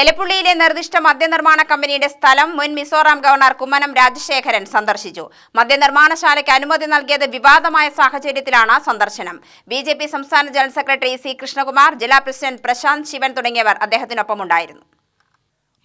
എലപ്പുള്ളിയിലെ നിർദ്ദിഷ്ട മദ്യനിർമ്മാണ കമ്പനിയുടെ സ്ഥലം മുൻ മിസോറാം ഗവർണർ കുമ്മനം രാജശേഖരൻ സന്ദർശിച്ചു. മദ്യനിർമ്മാണശാലയ്ക്ക് അനുമതി നൽകിയത് വിവാദമായ സാഹചര്യത്തിലാണ് സന്ദർശനം. ബി സംസ്ഥാന ജനറൽ സെക്രട്ടറി സി കൃഷ്ണകുമാർ ജില്ലാ പ്രസിഡന്റ് പ്രശാന്ത് ശിവൻ തുടങ്ങിയവർ അദ്ദേഹത്തിനൊപ്പമുണ്ടായിരുന്നു.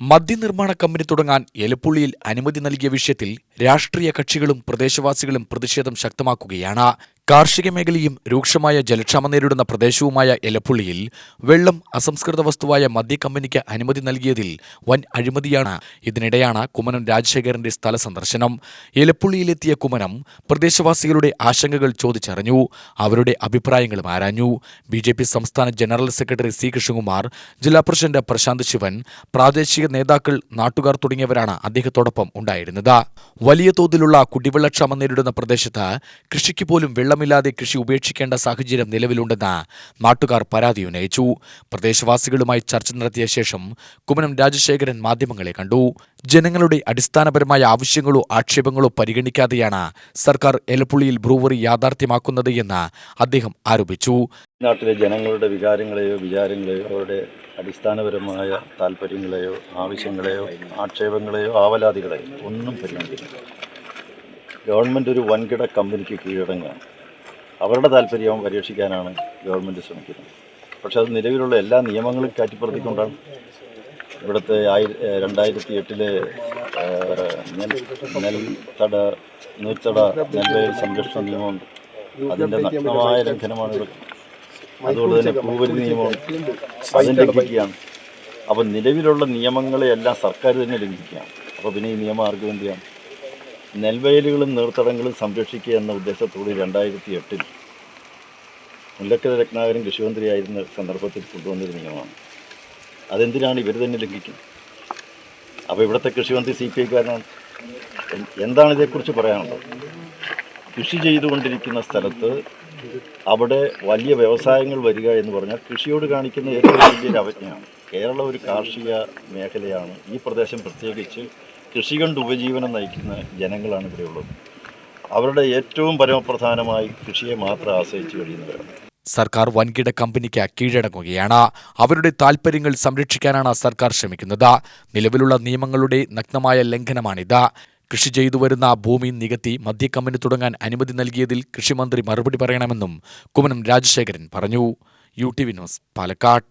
മദ്യനിർമ്മാണ കമ്പനി തുടങ്ങാൻ എലപ്പുള്ളിയിൽ അനുമതി നൽകിയ വിഷയത്തിൽ രാഷ്ട്രീയ കക്ഷികളും പ്രദേശവാസികളും പ്രതിഷേധം ശക്തമാക്കുകയാണ്. കാർഷിക മേഖലയും രൂക്ഷമായ ജലക്ഷാമം നേരിടുന്ന പ്രദേശവുമായ എലപ്പുള്ളിയിൽ വെള്ളം അസംസ്കൃത വസ്തുവായ മദ്യ കമ്പനിക്ക് അനുമതി നൽകിയതിൽ വൻ അഴിമതിയാണ്. ഇതിനിടെയാണ് കുമ്മനം രാജശേഖരന്റെ സ്ഥല സന്ദർശനം. എലപ്പുള്ളിയിലെത്തിയ കുമ്മനം പ്രദേശവാസികളുടെ ആശങ്കകൾ ചോദിച്ചറിഞ്ഞു. അവരുടെ അഭിപ്രായങ്ങളും ആരാഞ്ഞു. ബി ജെ പി സംസ്ഥാന ജനറൽ സെക്രട്ടറി സി കൃഷ്ണകുമാർ ജില്ലാ പ്രസിഡന്റ് പ്രശാന്ത് ശിവൻ പ്രാദേശിക നേതാക്കൾ നാട്ടുകാർ തുടങ്ങിയവരാണ് അദ്ദേഹത്തോടൊപ്പം ഉണ്ടായിരുന്നത്. വലിയ തോതിലുള്ള കുടിവെള്ളക്ഷാമം നേരിടുന്ന പ്രദേശത്ത് കൃഷിക്ക് പോലും വെള്ളമില്ലാതെ കൃഷി ഉപേക്ഷിക്കേണ്ട സാഹചര്യം നിലവിലുണ്ടെന്ന് നാട്ടുകാർ പരാതി ഉന്നയിച്ചു. പ്രദേശവാസികളുമായി ചർച്ച നടത്തിയ ശേഷം കുമ്മനം രാജശേഖരൻ മാധ്യമങ്ങളെ കണ്ടു. ജനങ്ങളുടെ അടിസ്ഥാനപരമായ ആവശ്യങ്ങളോ ആക്ഷേപങ്ങളോ പരിഗണിക്കാതെയാണ് സർക്കാർ എലപ്പുള്ളിയിൽ ബ്രൂവറി യാഥാർത്ഥ്യമാക്കുന്നത് എന്ന് അദ്ദേഹം ആരോപിച്ചു. നാട്ടിലെ ജനങ്ങളുടെ വികാരങ്ങളെയോ വിചാരങ്ങളെയോ അവരുടെ അടിസ്ഥാനപരമായ താല്പര്യങ്ങളെയോ ആവശ്യങ്ങളെയോ ആക്ഷേപങ്ങളെയോ ആവലാതികളെയോ ഒന്നും പരിഗണിക്കില്ല ഗവൺമെന്റ് ഒരു വൻകിട കമ്പനിക്ക് കീഴടങ്ങുകയാണ്. അവരുടെ താല്പര്യം പരീക്ഷിക്കാനാണ് ഗവൺമെന്റ് ശ്രമിക്കുന്നത്. പക്ഷേ അത് നിലവിലുള്ള എല്ലാ നിയമങ്ങളും കാറ്റിപ്പുറത്തിക്കൊണ്ടാണ്. ഇവിടുത്തെ ആയി രണ്ടായിരത്തി എട്ടിലെ നെൽ നെൽത്തട നീർത്തട നെൽവയൽ സംരക്ഷണ നിയമമുണ്ട് അതിന്റെ നഗ്നമായ ലംഘനമാണ് ഇവിടെ. അതുപോലെ തന്നെ പൂവരി നിയമം അതിന്റെ ലംഘിക്കുകയാണ് അപ്പം നിലവിലുള്ള നിയമങ്ങളെ എല്ലാം സർക്കാർ തന്നെ ലംഘിക്കുകയാണ്. അപ്പോൾ പിന്നെ ഈ നിയമം ആർക്ക് വേണ്ടിയാണ് നെൽവയലുകളും നീർത്തടങ്ങളും സംരക്ഷിക്കുക എന്ന ഉദ്ദേശത്തോടെ രണ്ടായിരത്തി എട്ടിൽ മുല്ലക്കര രത്നാകരൻ കൃഷിമന്ത്രിയായിരുന്ന സന്ദർഭത്തിൽ കൊണ്ടുവന്നൊരു നിയമമാണ്. അതെന്തിനാണ് ഇവർ തന്നെ ലംഘിക്കുന്നത് അപ്പോൾ ഇവിടുത്തെ കൃഷിമന്ത്രി സി പി ഐക്കാരനാണ്. എന്താണ് ഇതേക്കുറിച്ച് പറയാനുള്ളത്? കൃഷി ചെയ്തുകൊണ്ടിരിക്കുന്ന സ്ഥലത്ത് അവിടെ വലിയ വ്യവസായങ്ങൾ വരിക എന്ന് പറഞ്ഞാൽ കൃഷിയോട് കാണിക്കുന്ന ഏറ്റവും വലിയൊരു അവജ്ഞയാണ്. കേരളം ഒരു കാർഷിക മേഖലയാണ്. ഈ പ്രദേശം പ്രത്യേകിച്ച് കൃഷി കൊണ്ട് ഉപജീവനം നയിക്കുന്ന ജനങ്ങളാണ് ഇവിടെയുള്ളത് അവരുടെ ഏറ്റവും പരമപ്രധാനമായി കൃഷിയെ മാത്രം ആശ്രയിച്ച് കഴിയുന്നവരാണ്. സർക്കാർ വൻകിട കമ്പനിക്ക് കീഴടങ്ങുകയാണ്. അവരുടെ താൽപ്പര്യങ്ങൾ സംരക്ഷിക്കാനാണ് സർക്കാർ ശ്രമിക്കുന്നത്. നിലവിലുള്ള നിയമങ്ങളുടെ നഗ്നമായ ലംഘനമാണിത്. കൃഷി ചെയ്തു വരുന്ന ഭൂമി നികത്തി മദ്യക്കമ്പനി തുടങ്ങാൻ അനുമതി നൽകിയതിൽ കൃഷിമന്ത്രി മറുപടി പറയണമെന്നും കുമ്മനം രാജശേഖരൻ പറഞ്ഞു. U T V news Palakkad.